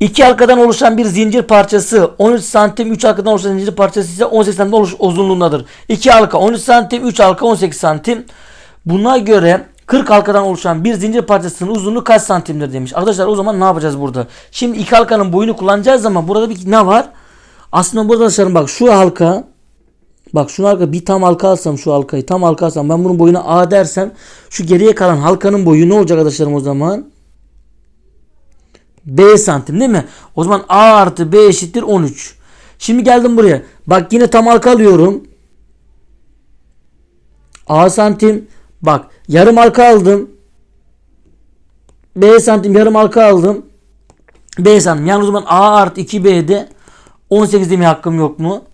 İki halkadan oluşan bir zincir parçası 13 santim, 3 halkadan oluşan zincir parçası ise 18 santim oluş uzunluğundadır. 2 halka 13 santim, 3 halka 18 santim. Buna göre 40 halkadan oluşan bir zincir parçasının uzunluğu kaç santimdir demiş. Arkadaşlar o zaman ne yapacağız burada? Şimdi iki halkanın boyunu kullanacağız ama burada bir ne var? Aslında burada arkadaşlar bak şu halka Bak şu halka bir tam halka alsam şu halkayı tam halka alsam ben bunun boyuna A dersem şu geriye kalan halkanın boyu ne olacak arkadaşlarım o zaman? B santim değil mi? O zaman A artı B eşittir 13. Şimdi geldim buraya. Bak yine tam halka alıyorum. A santim. Bak yarım halka aldım. B santim yarım halka aldım. B santim. Yani o zaman A artı 2B'de 18 demeye hakkım yok mu?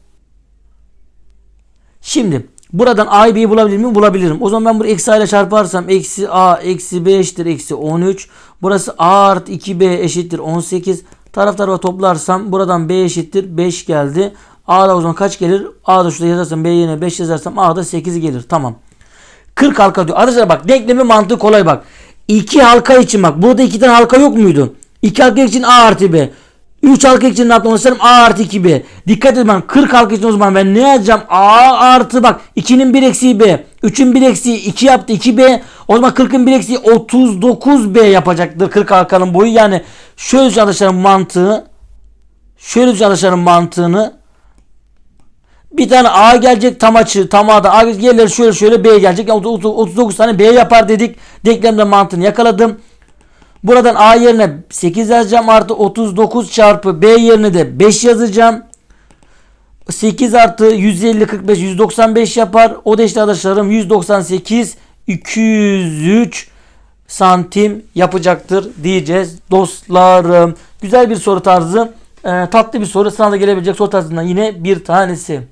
Şimdi buradan A'yı B'yi bulabilir miyim? Bulabilirim. O zaman ben bunu eksi A ile çarparsam eksi A eksi B eşittir eksi 13. Burası A artı 2B eşittir 18. Taraf tarafa toplarsam buradan B eşittir 5 geldi. A'da o zaman kaç gelir? A'da şurada yazarsam B yerine 5 yazarsam A'da 8 gelir. Tamam. 40 halka diyor. Arkadaşlar bak denklemi mantığı kolay bak. 2 halka için bak. Burada 2 tane halka yok muydu? 2 halka için A artı B. 3 halka için ne yapmam A artı 2B. Dikkat edin ben 40 halka için o zaman ben ne yazacağım? A artı bak 2'nin 1 eksiği B. 3'ün 1 eksiği 2 yaptı 2B. O zaman 40'ın 1 eksiği 39B yapacaktır 40 halkanın boyu. Yani şöyle çalışanın mantığı şöyle çalışanın mantığını bir tane A gelecek tam açı tam A'da A gelir şöyle şöyle B gelecek. Yani 30 39 tane B yapar dedik. Denklemde mantığını yakaladım. Buradan A yerine 8 yazacağım artı 39 çarpı B yerine de 5 yazacağım. 8 artı 150 45 195 yapar. O da işte arkadaşlarım 198 203 santim yapacaktır diyeceğiz dostlarım. Güzel bir soru tarzı. Ee, tatlı bir soru. Sınavda gelebilecek soru tarzından yine bir tanesi.